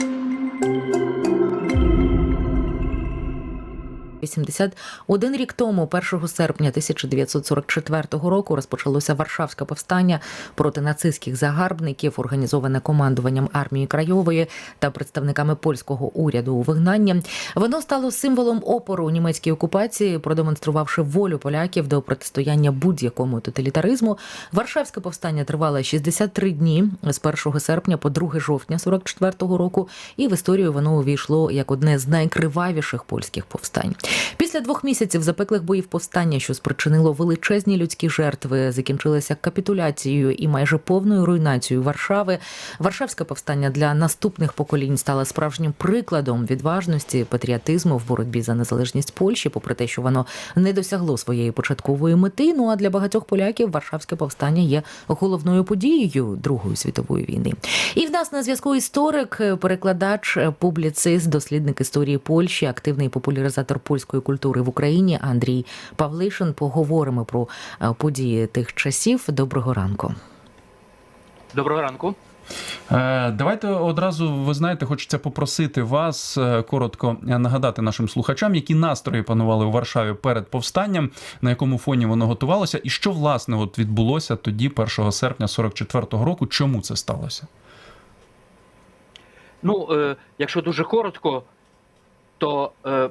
Thank you. Один рік тому, 1 серпня 1944 року, розпочалося Варшавське повстання проти нацистських загарбників, організоване командуванням армії Крайової та представниками польського уряду у вигнанні. Воно стало символом опору німецькій окупації, продемонструвавши волю поляків до протистояння будь-якому тоталітаризму. Варшавське повстання тривало 63 дні з 1 серпня по 2 жовтня 44 року, і в історію воно увійшло як одне з найкривавіших польських повстань. Після двох місяців запеклих боїв повстання, що спричинило величезні людські жертви, закінчилося капітуляцією і майже повною руйнацією Варшави. Варшавське повстання для наступних поколінь стало справжнім прикладом відважності, патріотизму в боротьбі за незалежність Польщі, попри те, що воно не досягло своєї початкової мети. Ну а для багатьох поляків Варшавське повстання є головною подією Другої світової війни. І в нас на зв'язку історик, перекладач, публіцист, дослідник історії Польщі, активний популяризатор польської культури в Україні Андрій Павлишин. Поговоримо про е, події тих часів. Доброго ранку. Доброго ранку. Е, Давайте одразу, ви знаєте, хочеться попросити вас е, коротко нагадати нашим слухачам, які настрої панували у Варшаві перед повстанням, на якому фоні воно готувалося, і що власне от відбулося тоді, 1 серпня 44-го року. Чому це сталося? Ну, е, якщо дуже коротко, то е,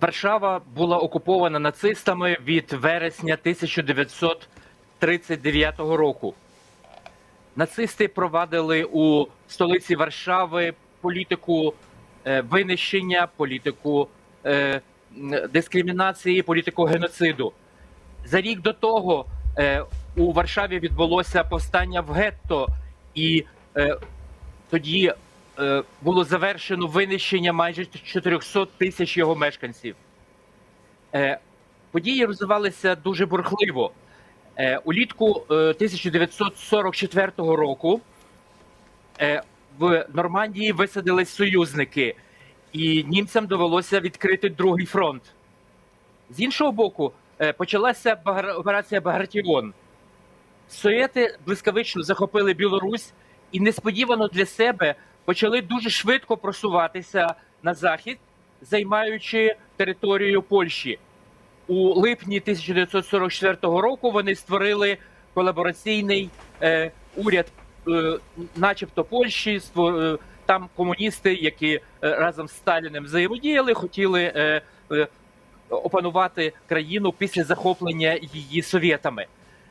Варшава була окупована нацистами від вересня 1939 року. Нацисти провадили у столиці Варшави політику е, винищення, політику е, дискримінації, політику геноциду. За рік до того е, у Варшаві відбулося повстання в гетто, і тоді було завершено винищення майже 400 тисяч його мешканців. Е, події розвивалися дуже бурхливо. Е, улітку е, 1944 року е, в Нормандії висадились союзники, і німцям довелося відкрити другий фронт. З іншого боку, е, почалася операція Багратіон. Совєти блискавично захопили Білорусь і несподівано для себе почали дуже швидко просуватися на захід, займаючи територію Польщі. У липні 1944 року вони створили колабораційний е, уряд, е, начебто Польщі. ство- е, там комуністи, які е, разом з Сталіним взаємодіяли, хотіли е, е, опанувати країну після захоплення її совєтами.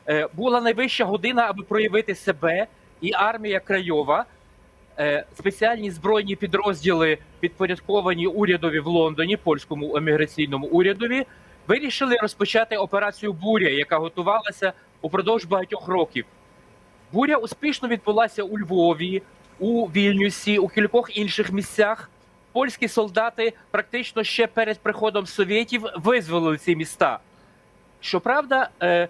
Е, була найвища година, аби проявити себе, і армія Крайова, спеціальні збройні підрозділи, підпорядковані урядові в Лондоні, польському еміграційному урядові, вирішили розпочати операцію Буря, яка готувалася упродовж багатьох років. Буря успішно відбулася у Львові, у Вільнюсі, у кількох інших місцях. Польські солдати практично ще перед приходом совєтів визволили ці міста. Щоправда, е, е,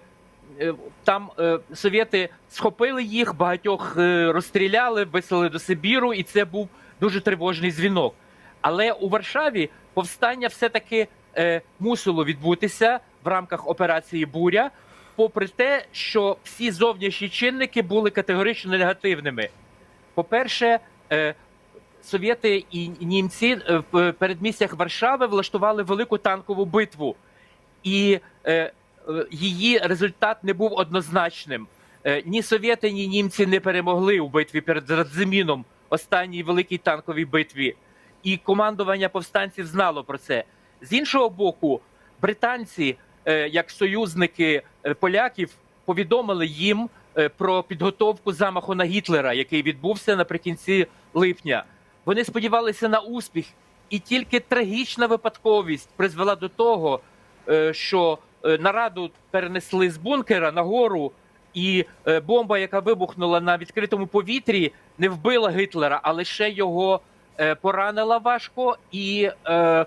там е, совєти схопили їх, багатьох е, розстріляли, виселили до Сибіру, і це був дуже тривожний дзвінок. Але у Варшаві повстання все-таки е, мусило відбутися в рамках операції Буря, попри те, що всі зовнішні чинники були категорично негативними. По-перше, е, совєти і німці е, в передмістях Варшави влаштували велику танкову битву, і е, е, її результат не був однозначним. Е, ні совєти, ні німці не перемогли у битві перед Радзиміном, останній великій танковій битві. І командування повстанців знало про це. З іншого боку, британці, е, як союзники е, поляків, повідомили їм про підготовку замаху на Гітлера, який відбувся наприкінці липня. Вони сподівалися на успіх, і тільки трагічна випадковість призвела до того, що нараду перенесли з бункера нагору, і е, бомба, яка вибухнула на відкритому повітрі, не вбила Гітлера, а лише його е, поранила важко і е,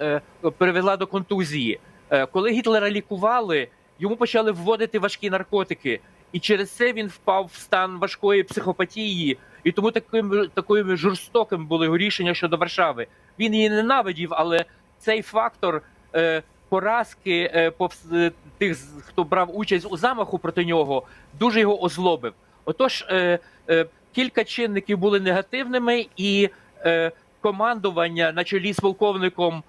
е, привела до контузії. Е, коли Гітлера лікували, йому почали вводити важкі наркотики, і через це він впав в стан важкої психопатії. І тому таким такими жорстоким були його рішення щодо Варшави. Він її ненавидів, але цей фактор е, поразки е, повс- е, тих, хто брав участь у замаху проти нього, дуже його озлобив. Отож, е, кілька чинників були негативними, і командування на чолі з полковником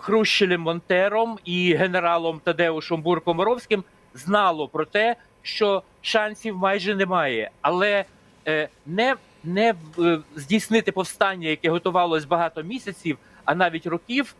Хрущелем Монтером і генералом Тадеушем Буркоморовським знало про те, що шансів майже немає, але не, не здійснити повстання, яке готувалось багато місяців, а навіть років,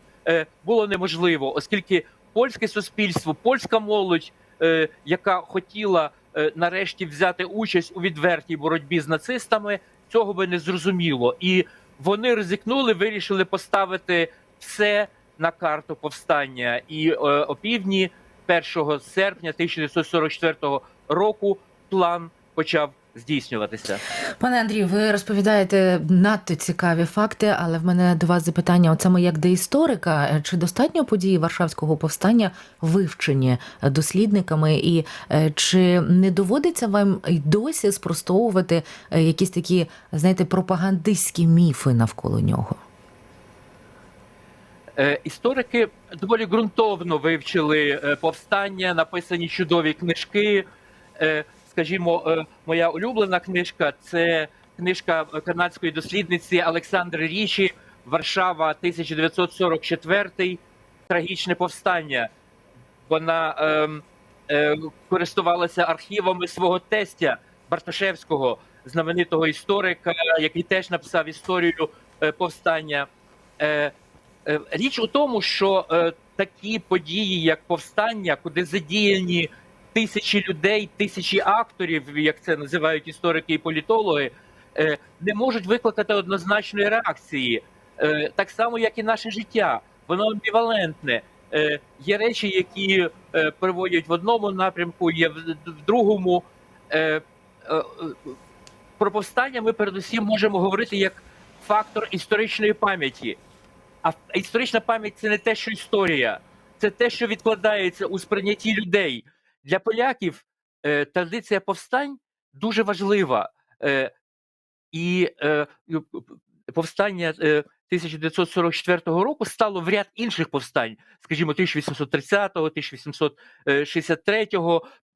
було неможливо, оскільки польське суспільство, польська молодь, е, яка хотіла е, нарешті взяти участь у відвертій боротьбі з нацистами, цього би не зрозуміло. І вони ризикнули, вирішили поставити все на карту повстання. І е, опівдні 1 серпня 1944 року план почав здійснюватися. Пане Андрію, ви розповідаєте надто цікаві факти, але в мене до вас запитання: от саме як до історика, чи достатньо події Варшавського повстання вивчені дослідниками, і е, чи не доводиться вам й досі спростовувати е, якісь такі, знаєте, пропагандистські міфи навколо нього? Е, Історики доволі ґрунтовно вивчили повстання, написані чудові книжки. Е, Скажімо, е, моя улюблена книжка це книжка канадської дослідниці Олександри Річі Варшава 1944 Трагічне повстання. Вона ем, е, користувалася архівами свого тестя Барташевського, знаменитого історика, який теж написав історію е, повстання. Е, Е, Річ у тому, що е, такі події, як повстання, куди задіяні тисячі людей, тисячі акторів, як це називають історики і політологи, е, не можуть викликати однозначної реакції, Е, так само, як і наше життя. Воно амбівалентне. Е, Є речі, які приводять в одному напрямку, є в другому. Про повстання ми передусім можемо говорити як фактор історичної пам'яті. А історична пам'ять це не те, що історія, це те, що відкладається у сприйнятті людей. Для поляків е, традиція повстань дуже важлива. Е, і е, повстання е, 1944 року стало в ряд інших повстань, скажімо, 1830, 1863,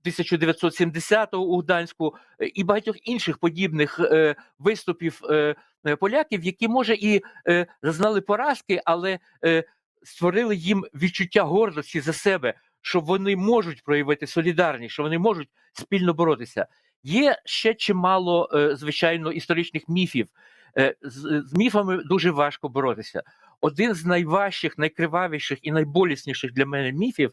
1970 у Гданську е, і багатьох інших подібних е, виступів е, е, поляків, які може і е, зазнали поразки, але е, створили їм відчуття гордості за себе, що вони можуть проявити солідарність, що вони можуть спільно боротися. Є ще чимало, е, звичайно, історичних міфів. Е, З, міфами дуже важко боротися. Один з найважчих, найкривавіших і найболісніших для мене міфів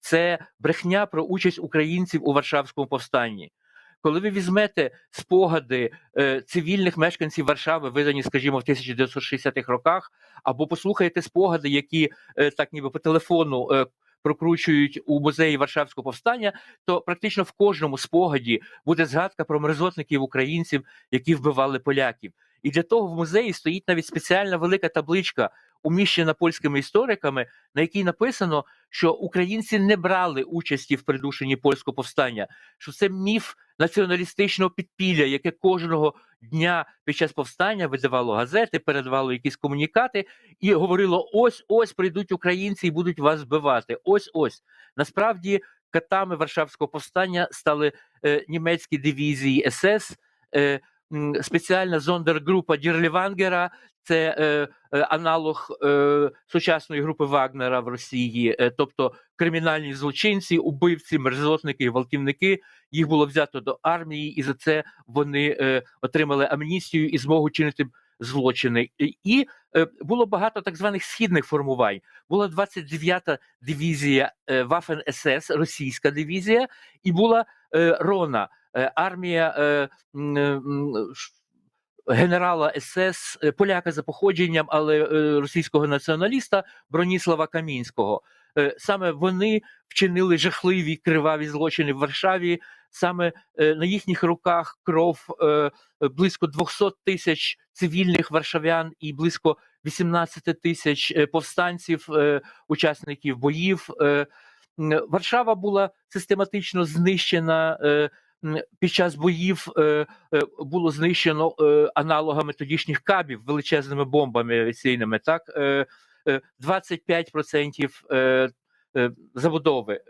це брехня про участь українців у Варшавському повстанні. Коли ви візьмете спогади е, цивільних мешканців Варшави, видані, скажімо, в 1960-х роках, або послухаєте спогади, які е, так ніби по телефону е, прокручують у музеї Варшавського повстання, то практично в кожному спогаді буде згадка про мерзотників українців, які вбивали поляків. І для того в музеї стоїть навіть спеціальна велика табличка, уміщена польськими істориками, на якій написано, що українці не брали участі в придушенні польського повстання, що це міф націоналістичного підпілля, яке кожного дня під час повстання видавало газети, передавало якісь комунікати і говорило: ось ось прийдуть українці і будуть вас вбивати. Ось ось насправді катами Варшавського повстання стали е, німецькі дивізії СС. Спеціальна зондергрупа Дірлівангера, це е, е, аналог е, сучасної групи Вагнера в Росії, е, тобто кримінальні злочинці, убивці, мерзотники, гвалтівники. Їх було взято до армії, і за це вони е, отримали амністію і змогу чинити злочини. І, е, було багато так званих східних формувань. Була 29-та дивізія е, Waffen СС, російська дивізія, і була е, Рона, армія е, м, м, ш- генерала СС, е, поляка за походженням, але е, російського націоналіста Броніслава Камінського. Е, Саме вони вчинили жахливі криваві злочини в Варшаві. Саме е, на їхніх руках кров е, близько 200 тисяч цивільних варшавян і близько 18 тисяч е, повстанців, е, учасників боїв. Е, Варшава була систематично знищена. Під час боїв е, е, було знищено е, аналогами тодішніх кабів величезними бомбами авіаційними. Так е, е, 25% е, е, забудови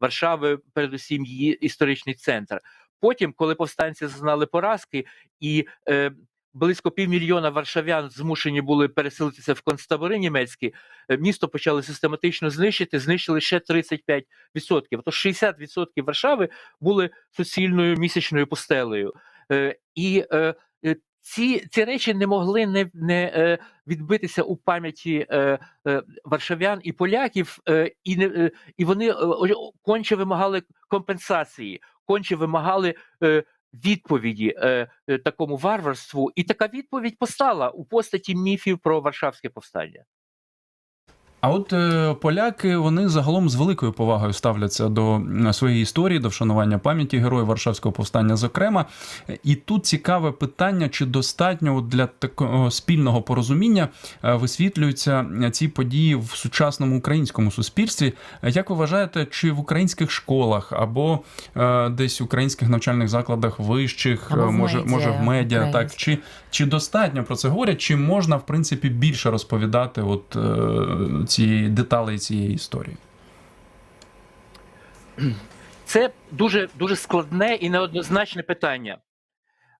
Варшави, передусім її історичний центр. Потім, коли повстанці зазнали поразки і близько півмільйона варшавян змушені були переселитися в концтабори німецькі, е, місто почали систематично знищити, знищили ще 35%. Тож 60% Варшави були суцільною місячною пустелею. Е, І е, ці, ці речі не могли не, не відбитися у пам'яті е, варшавян і поляків, і, не, і вони конче вимагали компенсації, конче вимагали відповіді е, е, такому варварству. І така відповідь постала у постаті міфів про Варшавське повстання. А от е, поляки вони загалом з великою повагою ставляться до своєї історії, до вшанування пам'яті героїв Варшавського повстання, зокрема. І тут цікаве питання, чи достатньо от для такого спільного порозуміння е, висвітлюються ці події в сучасному українському суспільстві. Е, Як ви вважаєте, чи в українських школах або е, десь в українських навчальних закладах вищих, Або е, в може, медіа може в медіа, так чи, чи достатньо про це говорять, чи можна в принципі більше розповідати от е, ці деталі цієї історії? Це дуже дуже складне і неоднозначне питання.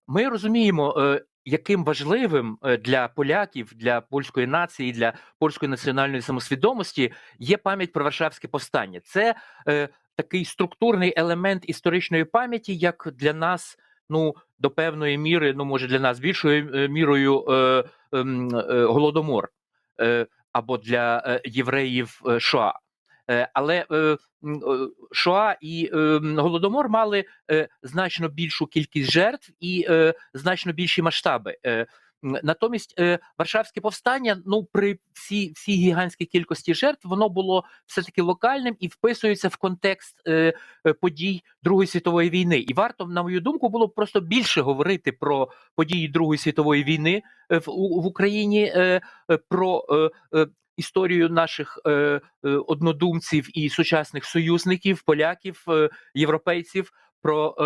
Ми розуміємо, е, яким важливим е, для поляків, для польської нації, для польської національної самосвідомості є пам'ять про Варшавське повстання. Це е, такий структурний елемент історичної пам'яті, як для нас, ну до певної міри, ну може для нас більшою е, мірою е, ем, е, голодомор е, або для е, євреїв е, Шоа. Е, Але Шоа і Голодомор мали значно більшу кількість жертв і значно більші масштаби. Натомість е, Варшавське повстання, ну при всій всій гігантській кількості жертв, воно було все таки локальним і вписується в контекст е, е, подій Другої світової війни. І варто, на мою думку, було б просто більше говорити про події Другої світової війни в, в Україні, про історію наших однодумців і сучасних союзників, поляків, європейців, про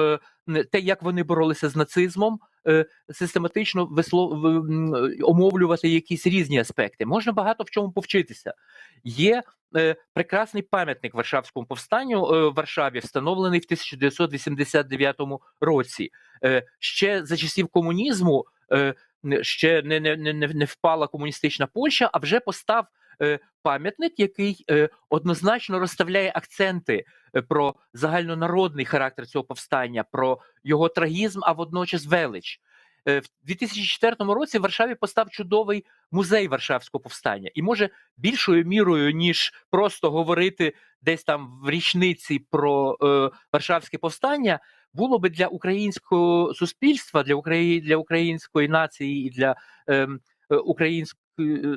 е, те, як вони боролися з нацизмом, е, систематично вислов... омовлювати якісь різні аспекти. Можна багато в чому повчитися. Є е, прекрасний пам'ятник Варшавському повстанню е, в Варшаві, встановлений в 1989 році. Е, ще за часів комунізму. Е, ще не, не, не, не впала комуністична Польща, а вже постав пам'ятник, який е, однозначно розставляє акценти е, про загальнонародний характер цього повстання, про його трагізм, а водночас велич. Е, в 2004 році в Варшаві постав чудовий музей Варшавського повстання, і може більшою мірою, ніж просто говорити десь там в річниці про е, Варшавське повстання, було би для українського суспільства, для України, для української нації і для ем, е, української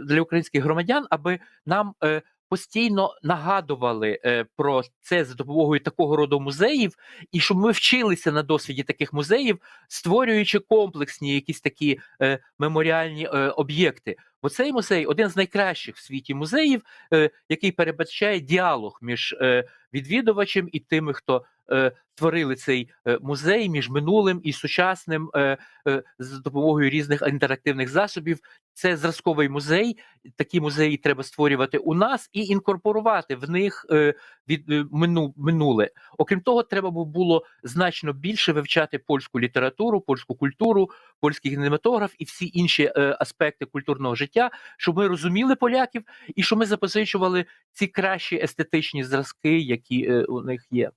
для українських громадян, аби нам е, постійно нагадували е, про це за допомогою такого роду музеїв, і щоб ми вчилися на досвіді таких музеїв, створюючи комплексні якісь такі е, меморіальні е, об'єкти. Бо цей музей один з найкращих в світі музеїв, е, який передбачає діалог між е, відвідувачем і тими, хто е, творили цей е, музей між минулим і сучасним е, е, з допомогою різних інтерактивних засобів. Це зразковий музей. Такі музеї треба створювати у нас і інкорпорувати в них е, від е, минуле. Окрім того, треба було значно більше вивчати польську літературу, польську культуру, польський кінематограф і всі інші е, аспекти культурного життя, щоб ми розуміли поляків і щоб ми запозичували ці кращі естетичні зразки, які е, у них є.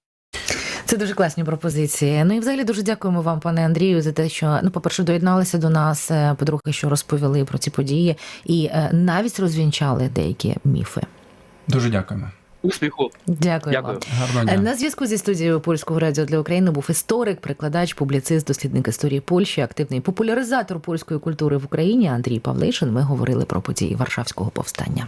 Це дуже класні пропозиції. Ну і взагалі дуже дякуємо вам, пане Андрію, за те, що ну, по-перше, доєдналися до нас. е, По-друге, що розповіли про ці події, і е, навіть розвінчали деякі міфи. Дуже дякуємо. Успіху! Дякую. Дякую. вам. Гарного Е. На зв'язку зі студією польського радіо для України був історик, прикладач, публіцист, дослідник історії Польщі, активний популяризатор польської культури в Україні Андрій Павлишин. Ми говорили про події Варшавського повстання.